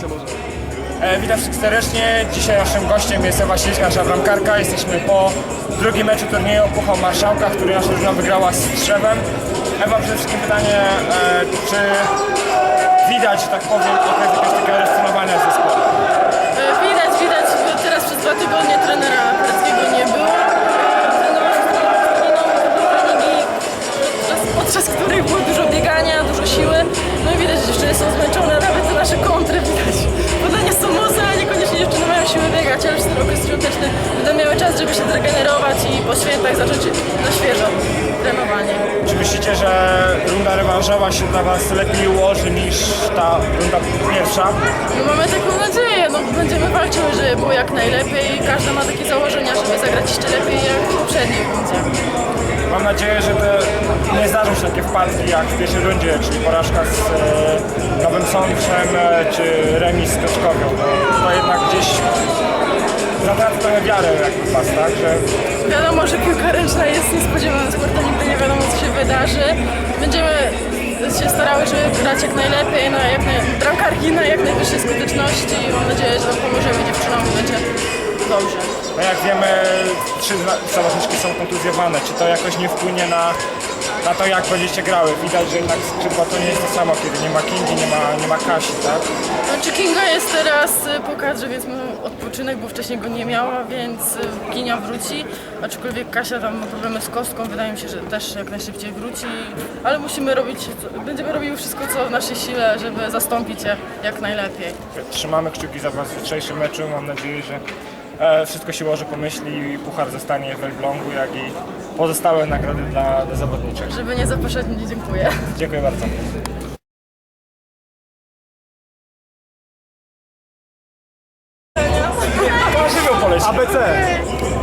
E, witam wszystkich serdecznie. Dzisiaj naszym gościem jest Ewa Śliska, nasza bramkarka. Jesteśmy po drugim meczu turnieju Puchał Marszałka, który nasza drużyna wygrała z Strzewem. Ewa, przede wszystkim pytanie, e, czy widać, że tak powiem, okres jakiegoś takiego? I po świętach zacząć na świeżo trenowanie. Czy myślicie, że runda rewanżowa się dla Was lepiej ułoży niż ta runda pierwsza? No mamy taką nadzieję, no będziemy walczyły, żeby było jak najlepiej. Każda ma takie założenia, żeby zagrać jeszcze lepiej jak w poprzedniej rundzie. Mam nadzieję, że te, nie zdarzą się takie wpadki jak w pierwszej rundzie, czyli porażka z e, Nowym Sączem e, czy remis z Peczkowią. No, to jednak gdzieś zatraca trochę wiarę jak w Was, tak? Że Wiadomo, że piłka ręczna jest niespodziewanym sportem, nigdy nie wiadomo co się wydarzy. Będziemy się starały, żeby grać jak najlepiej, na jak naj... bramkarki na jak najwyższej skuteczności i mam nadzieję, że pomożemy dziewczynom będzie dobrze. no jak wiemy, trzy zawodniczki są kontuzjowane. Czy to jakoś nie wpłynie na, na to, jak będziecie grały? Widać, że jednak skrzydła to nie jest to samo, kiedy nie ma Kingi, nie ma, nie ma Kasi, tak? Znaczy Kinga jest teraz y, po kadrze, więc ma odpoczynek, bo wcześniej go nie miała, więc y, Kinia wróci. Aczkolwiek Kasia tam ma problemy z kostką, wydaje mi się, że też jak najszybciej wróci. Ale musimy robić, będziemy robiły wszystko co w naszej sile, żeby zastąpić je jak najlepiej. Trzymamy kciuki za Was w jutrzejszym meczu. Mam nadzieję, że wszystko się ułoży po myśli i puchar zostanie w Elblągu, jak i pozostałe nagrody dla, dla zawodniczek. Żeby nie nie dziękuję. Dziękuję bardzo. ABC.